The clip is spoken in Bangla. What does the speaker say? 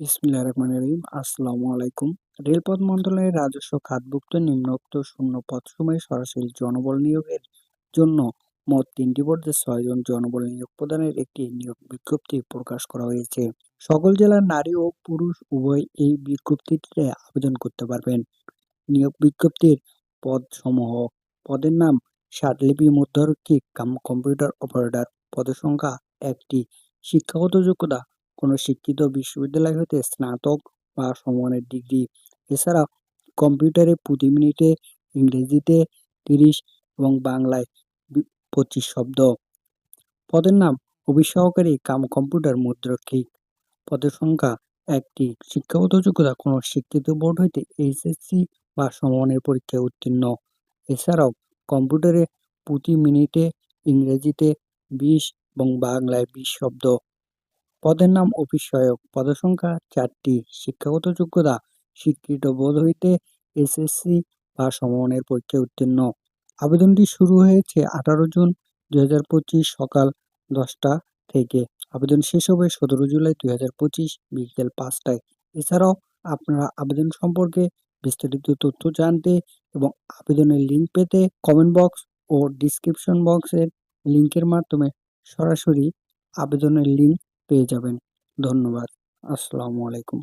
বিসমিল্লাহ রহমান রহিম। আসসালামু আলাইকুম। রেলপথ মন্ত্রণালয়ের রাজস্ব খাতভুক্ত নিম্নোক্ত শূন্য পদসমূহে সরাসরি জনবল নিয়োগের জন্য মোট তিনটি পদে ছয়জন জনবল নিয়োগ প্রদানের একটি নিয়োগ বিজ্ঞপ্তি প্রকাশ করা হয়েছে। সকল জেলার নারী ও পুরুষ উভয় এই বিজ্ঞপ্তিতে আবেদন করতে পারবেন। নিয়োগ বিজ্ঞপ্তির পদসমূহ, পদের নাম ষাটলিপি মুদ্রারক্ষী কাম, কম্পিউটার অপারেটর, পদের সংখ্যা একটি, শিক্ষাগত যোগ্যতা কোনো শিক্ষিত বিশ্ববিদ্যালয় হতে স্নাতক বা সমমানের ডিগ্রি। এছাড়া কম্পিউটারে প্রতি মিনিটে ইংরেজিতে তিরিশ এবং বাংলায় পঁচিশ শব্দ। পদের নাম অভিসহকারী কাম কম্পিউটার মুদ্রক্ষিক পদের সংখ্যা একটি। শিক্ষাগত যোগ্যতা কোনো শিক্ষিত বোর্ড হইতে এইচএসসি বা সমমানের পরীক্ষায় উত্তীর্ণ। এছাড়াও কম্পিউটারে প্রতি মিনিটে ইংরেজিতে বিশ এবং বাংলায় বিশ শব্দ। পদের নাম অফিস সহায়ক পদের সংখ্যা চারটি। শিক্ষাগত যোগ্যতা, স্বীকৃত বোর্ড হইতে এসএসসি বা সমমানের পরীক্ষায় উত্তীর্ণ। আবেদনটি শুরু হয়েছে আঠারো জুন দুই হাজার পঁচিশ সকাল দশটা থেকে। আবেদন শেষ হবে সতেরো জুলাই দুই হাজার পঁচিশ বিকেল পাঁচটায়। এছাড়াও আপনারা আবেদন সম্পর্কে বিস্তারিত তথ্য জানতে এবং আবেদনের লিঙ্ক পেতে কমেন্ট বক্স ও ডিসক্রিপশন বক্সের লিঙ্কের মাধ্যমে সরাসরি আবেদনের লিঙ্ক পেয়ে যাবেন। ধন্যবাদ। আসসালামু আলাইকুম।